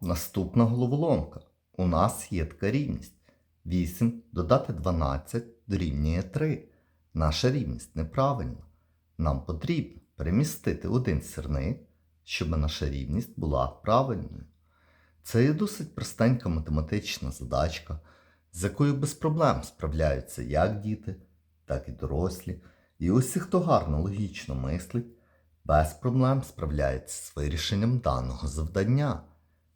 Наступна головоломка. У нас є така рівність. 8 додати 12 дорівнює 3. Наша рівність неправильна. Нам потрібно перемістити один сірник, щоб наша рівність була правильною. Це є досить простенька математична задачка, з якою без проблем справляються як діти, так і дорослі. І усі, хто гарно логічно мислить, без проблем справляється з вирішенням даного завдання.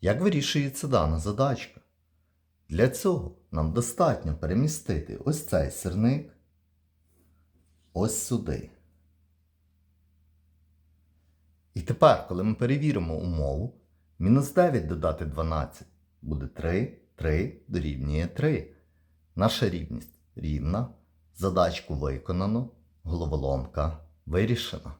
Як вирішується дана задачка? Для цього нам достатньо перемістити ось цей сірник ось сюди. І тепер, коли ми перевіримо умову, мінус 9 додати 12 буде 3, 3 дорівнює 3. Наша рівність рівна, задачку виконано, головоломка вирішена.